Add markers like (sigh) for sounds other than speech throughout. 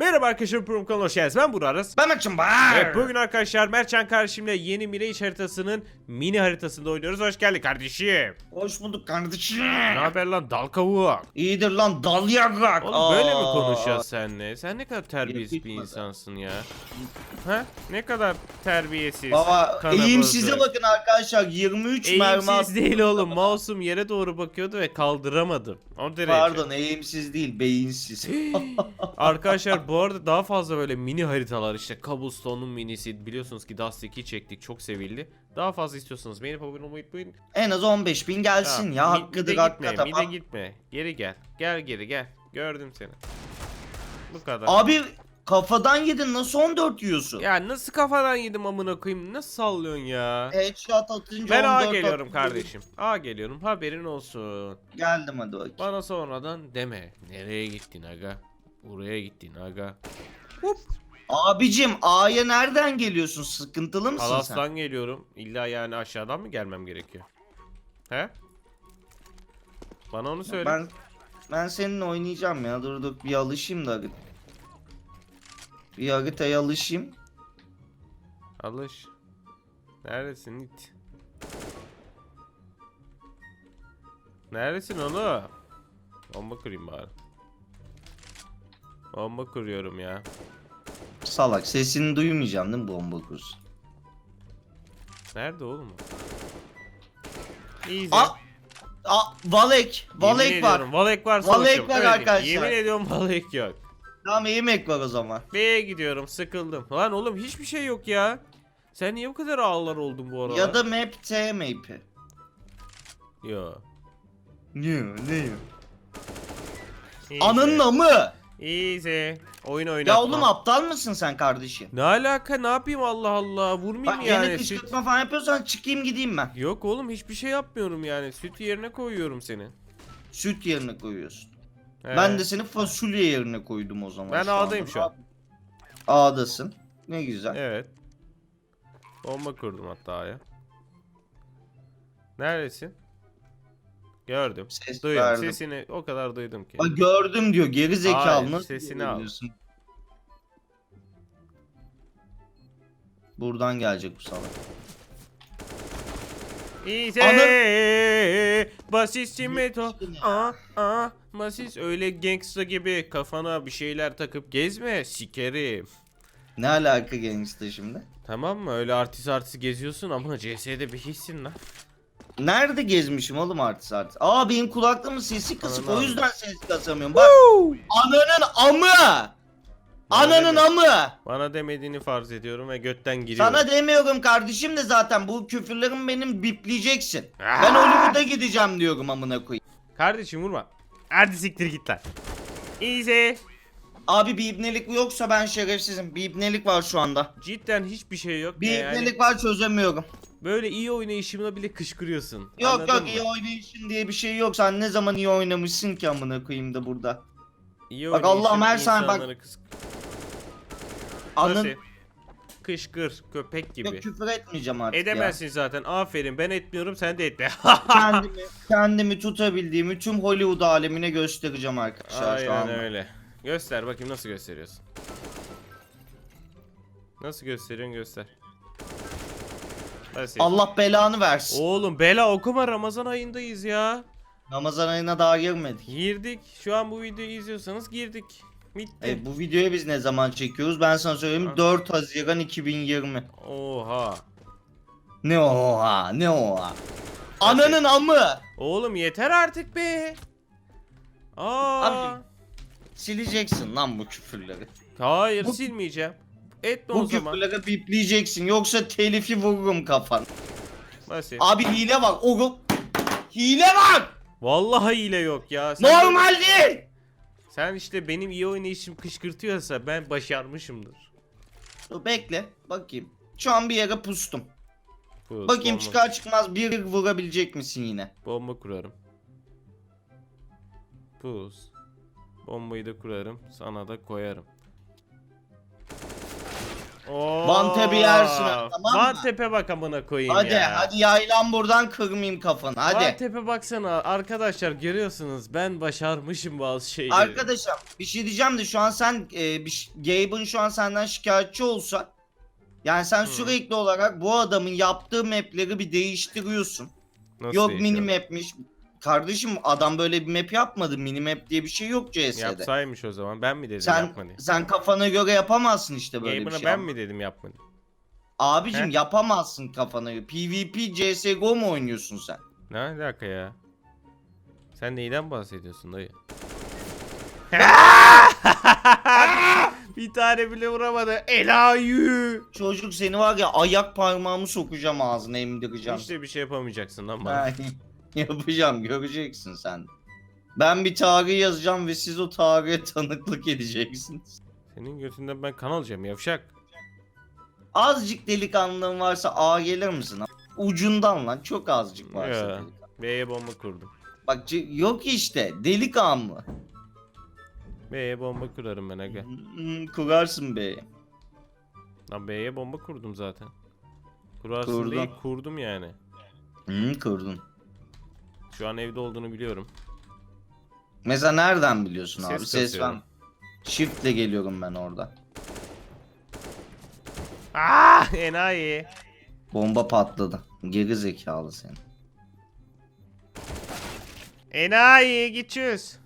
Merhaba arkadaşlar Prum kanalına hoş geldiniz. Ben Burak Aras. Ben açım var. Evet bugün arkadaşlar Mertcan kardeşimle yeni Mirage haritasının mini haritasında oynuyoruz. Hoş geldin kardeşim. Hoş bulduk kardeşim. Ne haber lan dal kavuğu? İyidir lan dal yagrak. Oğlum böyle mi konuşacağız seninle? Sen ne kadar terbiyesiz bir insansın ya. Ha? Ne kadar terbiyesiz. Baba eğimsize bozuk. bakın arkadaşlar 23 mermi Eğimsiz değil oğlum. Mouse'um yere doğru bakıyordu ve kaldıramadım. O derece. Pardon eğimsiz değil beyinsiz. (gasps) Arkadaşlar bu arada daha fazla böyle mini haritalar işte Cobblestone'un minisi biliyorsunuz ki Dust 2 çektik çok sevildi. Daha fazla istiyorsanız beğenip abone olmayı unutmayın. en az 15 bin gelsin ya mi- hakkıdır gitme, hakikaten. mide gitme. Geri gel. Gel geri gel. Gördüm seni. Bu kadar. Abi kafadan yedin nasıl 14 yiyorsun? Ya nasıl kafadan yedim amına koyayım? Nasıl sallıyorsun ya? Headshot atınca Ben A 14 geliyorum atınca- kardeşim. A geliyorum. Haberin olsun. Geldim hadi bakayım. Bana sonradan deme. Nereye gittin aga? Buraya gittin aga. Abicim A'ya nereden geliyorsun? Sıkıntılı mısın sen? Palas'tan geliyorum. İlla yani aşağıdan mı gelmem gerekiyor? He? Bana onu söyle. Ben ben seninle oynayacağım ya. Dur dur bir alışayım da. Bir haritaya alışayım. Alış. Neredesin it? Neredesin onu? Bomba kırayım bari. Bomba kuruyorum ya. Salak sesini duymayacağım değil mi bomba kursu? Nerede oğlum? Easy. Aa! Aa, Valek. Valek var. Valek var Valek sonuçum. var Öyle diyeyim. arkadaşlar. Yemin ediyorum Valek yok. Tamam yemek var o zaman. B'ye gidiyorum sıkıldım. Lan oğlum hiçbir şey yok ya. Sen niye bu kadar ağlar oldun bu aralar? Ya da map T map'i. Yo. Ne ne? Easy. Anınla mı? Easy. Oyun oynatma. Ya oğlum aptal mısın sen kardeşim? Ne alaka ne yapayım Allah Allah vurmayayım Bak yani. yine Süt... kışkırtma falan yapıyorsan çıkayım gideyim ben. Yok oğlum hiçbir şey yapmıyorum yani. Süt yerine koyuyorum seni. Süt yerine koyuyorsun. He. Ben de seni fasulye yerine koydum o zaman. Ben anda. şu an. A'dasın. Ne güzel. Evet. Bomba kurdum hatta ya. Neredesin? Gördüm. Ses Duydum verdim. sesini o kadar duydum ki. Bak gördüm diyor geri zekalı Hayır, sesini al. Buradan gelecek bu salak. Easy. Anı- Basis meto. Yetiştin ya. Aa aa. Basis öyle gangsta gibi kafana bir şeyler takıp gezme sikerim. Ne alaka gangsta şimdi? Tamam mı? Öyle artist artist geziyorsun ama CS'de bir hissin lan. Nerede gezmişim oğlum artist artist? Aa benim kulaklığımın sesi kısık Ananı o yüzden ses kasamıyorum. Bak ananın amı. Ananın deme. amı. Bana demediğini farz ediyorum ve götten giriyorum. Sana demiyorum kardeşim de zaten bu küfürlerin benim bipleyeceksin. Ah! Ben Hollywood'a gideceğim diyorum amına koyayım. Kardeşim vurma. Hadi siktir git lan. Easy. Abi bir ibnelik yoksa ben şerefsizim. Bir ibnelik var şu anda. Cidden hiçbir şey yok. Bir Yani ibnelik var çözemiyorum. Böyle iyi oynayışımla bile kışkırıyorsun. Yok Anladın yok mı? iyi oynayışın diye bir şey yok. Sen ne zaman iyi oynamışsın ki amına koyayım da burada. İyi Bak oynayışın Allah'ım her saniye bak- insanları kıs- Anın Nasıl? Kışkır köpek gibi. yok küfür etmeyeceğim artık Edemezsin zaten. Aferin. Ben etmiyorum sen de etme. ya. (laughs) Kendimi, kendimi tutabildiğimi tüm Hollywood alemine göstereceğim arkadaşlar şu Aynen öyle. Göster bakayım nasıl gösteriyorsun. Nasıl gösteriyorsun göster. Allah belanı versin. Oğlum bela okuma Ramazan ayındayız ya. Ramazan ayına daha girmedik. Girdik. Şu an bu videoyu izliyorsanız girdik. Bitti. E, bu videoyu biz ne zaman çekiyoruz? Ben sana söyleyeyim Ha. 4 Haziran 2020. Oha. Ne oha ne oha. Ananın amı. Oğlum yeter artık be. Aa. Abi, Sileceksin lan bu küfürleri. Hayır bu- silmeyeceğim. Etme Bu o zaman. küfürleri bipleyeceksin yoksa telifi vururum kafan. Basit. Abi hile var oğlum. Hile var. Vallahi hile yok ya. Sen, Normal değil. sen işte benim iyi oynayışım kışkırtıyorsa ben başarmışımdır. Dur bekle bakayım. Şu an bir yere pustum. Pus, Bakayım bomba, çıkar çıkmaz bir vurabilecek misin yine? Bomba kurarım. Pus. Bombayı da kurarım. Sana da koyarım. Oo. Yersin tamam mı? Van Tepe bak amına koyayım Hadi ya. hadi yaylan buradan kırmayayım kafanı hadi. Tepe baksana arkadaşlar görüyorsunuz ben başarmışım bazı şeyleri. Arkadaşım bir şey diyeceğim de şu an sen e, bir, Gabe'ın şu an senden şikayetçi olsa yani sen Hı. sürekli olarak bu adamın yaptığı mapleri bir değiştiriyorsun. Nasıl yok mini map'miş. Kardeşim adam böyle bir map yapmadı. Mini map diye bir şey yok CS'de. Yapsaymış o zaman ben mi dedim Sen yapma diye. sen kafana göre yapamazsın işte böyle Gamer'a bir şey. ben mi dedim yapma diye. Abicim He? yapamazsın kafana göre. PvP CSGO mu oynuyorsun sen? Ne alaka ya? Sen neyden bahsediyorsun dayı? (laughs) bir tane bile vuramadı. Elayü. Çocuk seni var ya ayak parmağımı sokacağım ağzına emdireceğim. İşte bir şey yapamayacaksın lan bana. (laughs) Yapacağım göreceksin sen. Ben bir tarih yazacağım ve siz o tarihe tanıklık edeceksiniz. Senin götünden ben kan alacağım yavşak. Azıcık delikanlığın varsa A gelir misin? Ucundan lan çok azıcık varsa. Ya. delikanlı. B'ye bomba kurdum. Bak c- yok işte delikanlı. B'ye bomba kurarım ben aga. Hmm, kurarsın be. Lan B'ye bomba kurdum zaten. Kurarsın Kurdun. değil kurdum yani. Hmm, kurdun. Şu an evde olduğunu biliyorum. Mesela nereden biliyorsun Ses abi? Ses kasıyorum. ben. Shift'le geliyorum ben orada. Aa enayi. Bomba patladı. Geri zekalı senin. Enayi geçiyoruz.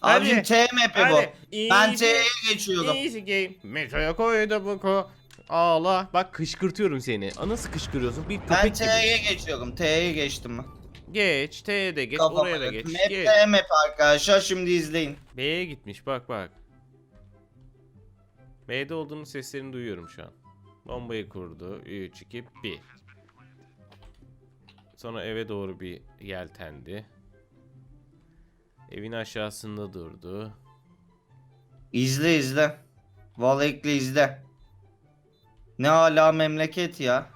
Hadi. Abicim T map'i bu. Hadi. Ben Easy, T'ye geçiyorum. Easy game. Metroya koydu bu ko. Ağla. Bak kışkırtıyorum seni. Aa, Nasıl kışkırıyorsun? Bir Ben köpek gibi. T'ye geçiyorum. T'ye geçtim ben. Geç. T'ye de geç. Kafama oraya da geç. Map geç. T map arkadaşlar şimdi izleyin. B'ye gitmiş. Bak bak. B'de olduğunun seslerini duyuyorum şu an. Bombayı kurdu. 3, 2, 1. Sonra eve doğru bir yeltendi. Evin aşağısında durdu. İzle izle. Valek'le izle. Ne hala memleket ya.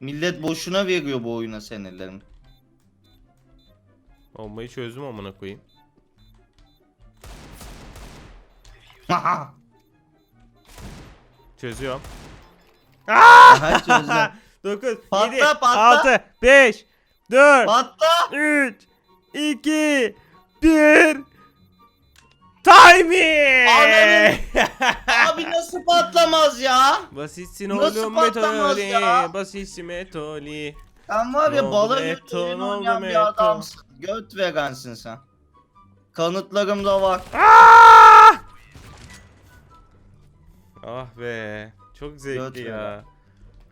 Millet boşuna veriyor bu oyuna senelerin. Bombayı çözdüm amına koyayım. (laughs) Çözüyorum. Aha (laughs) çözdüm. 9, Patla, 7, patla. 6, 5, 4, Patla. 3, 2, 1. Timing! Ananı- Abi nasıl patlamaz ya? Basitsin Nasıl oğlum patlamaz metoli. ya? Basitsin metoli. Sen var ya oldu ne oldu oynayan bir adamsın. Göt vegansın sen. Kanıtlarım da var. Ah! Ah be. Çok zevkli Göt ya.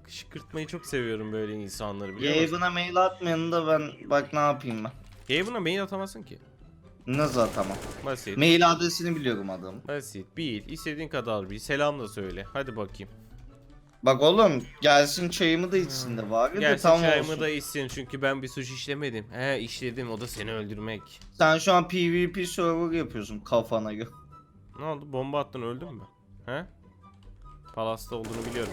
Kışkırtmayı çok seviyorum böyle insanları biliyor musun? Mail atmayanı da ben bak ne yapayım ben. Gabe'ına mail atamazsın ki. Nasıl atamam? Basit. Mail adresini biliyorum adamın. Basit. Bil. İstediğin kadar bil. Selam da söyle. Hadi bakayım. Bak oğlum gelsin çayımı da içsin de var ya Gelsin tam çayımı olsun. da içsin çünkü ben bir suç işlemedim. He işledim o da seni öldürmek. Sen şu an PvP server yapıyorsun kafana göre. Ne oldu? Bomba attın öldün mü? He? Palas'ta olduğunu biliyorum.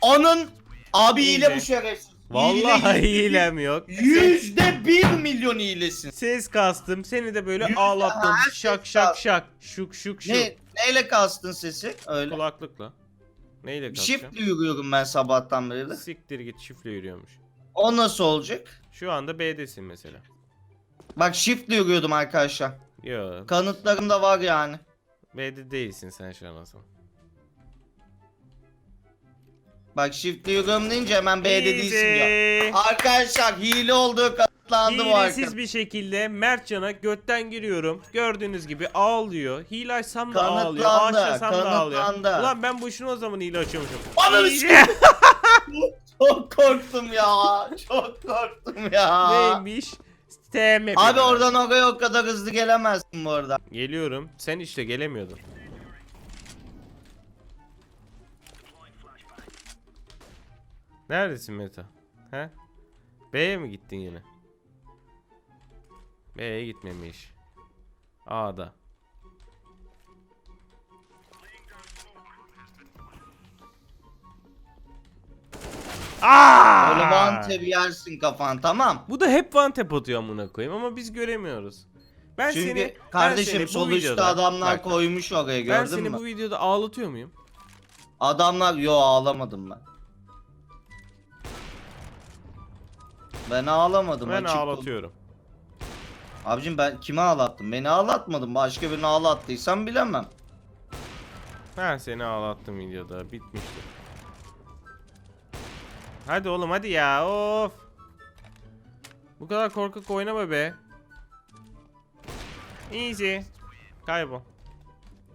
Onun abi Hile. hile bu şerefsiz. Vallahi Hile hilem yok. Yüzde bir milyon hilesin. Ses kastım. Seni de böyle Yüzde ağlattım. her Şak ses şak kastım. şak. Şuk şuk şuk. Ne, neyle kastın sesi? Öyle. Kulaklıkla. Neyle kastım? Shift yürüyorum ben sabahtan beri de. Siktir git şifle yürüyormuş. O nasıl olacak? Şu anda B'desin mesela. Bak shift yürüyordum arkadaşlar. Yo. Kanıtlarım da var yani. B'de değilsin sen şu an o zaman. Bak shift yürüyorum deyince hemen değilsin ya. Easy. Arkadaşlar hile olduğu kanıtlandı bu Hilesiz arkadaş. bir şekilde Mertcan'a götten giriyorum. Gördüğünüz gibi ağlıyor. Hile açsam da ağlıyor. Açmasam da ağlıyor. kanıtlandı. Ulan ben boşuna o zaman hile açıyormuşum. Ananı Easy. (laughs) Çok korktum ya. Çok korktum ya. Neymiş? TM. Abi oradan oraya o kadar hızlı gelemezsin bu arada. Geliyorum. Sen işte gelemiyordun. Neredesin Meta? He? B'ye mi gittin yine? B'ye gitmemiş. A'da. Aa! Böyle vante bir yersin kafan tamam. Bu da hep one tap atıyor amına koyayım ama biz göremiyoruz. Ben Çünkü seni ben kardeşim seni bu sol üstte videoda- adamlar Bak, koymuş oraya Ben gördün seni mü? bu videoda ağlatıyor muyum? Adamlar yo ağlamadım ben. Ben ağlamadım. Ben açık ol- ağlatıyorum. Abicim ben kimi ağlattım? Beni ağlatmadım. Başka birini ağlattıysam bilemem. Ben seni ağlattım videoda. Bitmişti. Hadi oğlum hadi ya. Of. Bu kadar korkak oynama be. Easy. Kaybol.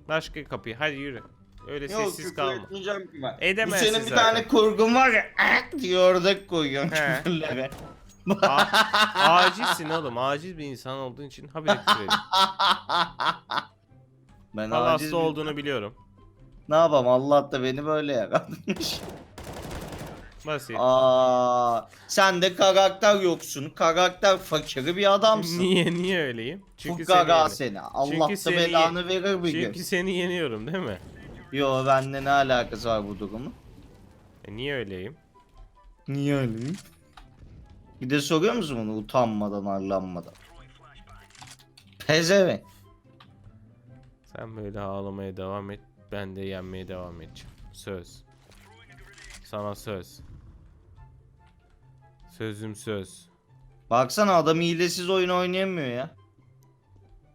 Başka kapıyı. Hadi yürü. Öyle sessiz kalma. etmeyeceğim ki ben. Edemezsin Bu senin bir zaten. tane kurgun var ya "Ak" (laughs) diye orada koyuyorsun He. A- (laughs) acilsin oğlum. Acil bir insan olduğun için haber ettirelim. (laughs) ben Valla aciz hasta bir- olduğunu biliyorum. Ne yapalım Allah da beni böyle yaratmış. Basit. Aa, sen de karakter yoksun. Karakter fakiri bir adamsın. Niye niye öyleyim? Çünkü seni gaga yeni- seni. Allah Çünkü da seni belanı verir bir Çünkü gün. seni yeniyorum değil mi? Yo bende ne alakası var bu durumun? E niye öyleyim? Niye öyle? Bir de soruyor musun bunu utanmadan arlanmadan? Pezevenk. Sen böyle ağlamaya devam et. Ben de yenmeye devam edeceğim. Söz. Sana söz. Sözüm söz. Baksana adam hilesiz oyun oynayamıyor ya.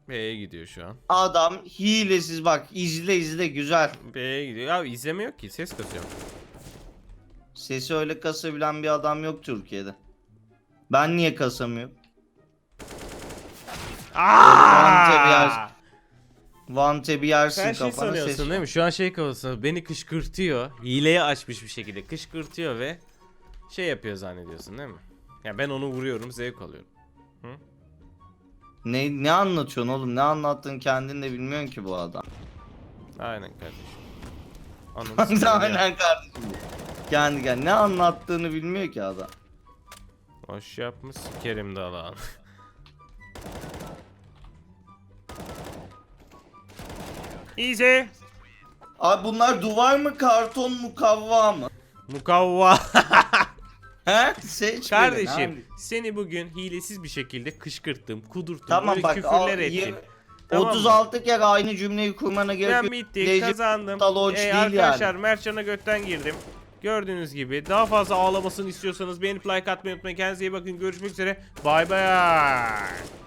B'ye gidiyor şu an. Adam hilesiz bak izle izle güzel. B'ye gidiyor. Ya izleme yok ki ses kasıyor. Sesi öyle kasabilen bir adam yok Türkiye'de. Ben niye kasamıyorum? Vante bir yer- Vante bir yersin Sen şey kafana sanıyorsun ses. değil mi? Şu an şey kafasında beni kışkırtıyor. Hileye açmış bir şekilde kışkırtıyor ve şey yapıyor zannediyorsun değil mi? Ya ben onu vuruyorum zevk alıyorum. Ne, ne anlatıyorsun oğlum? Ne anlattığını kendin de bilmiyorsun ki bu adam. Aynen kardeşim. (laughs) Ya. Aynen kardeşim. Kendi kendine ne anlattığını bilmiyor ki adam. Hoş yapmış Kerim Dalan. Easy. Abi bunlar duvar mı karton mukavva mı? Mukavva. (laughs) He? Seç birini Kardeşim abi. seni bugün hilesiz bir şekilde kışkırttım, kudurttum, Tamam böyle bak küfürler al- ettim. Tamam mı? 36 kere aynı cümleyi kurmana gerek Ben yok. bittik, Legend kazandım. Ee, değil arkadaşlar yani. Mertcan'a götten girdim. Gördüğünüz gibi daha fazla ağlamasını istiyorsanız beğenip like atmayı unutmayın. Kendinize iyi bakın. Görüşmek üzere. Bay bay.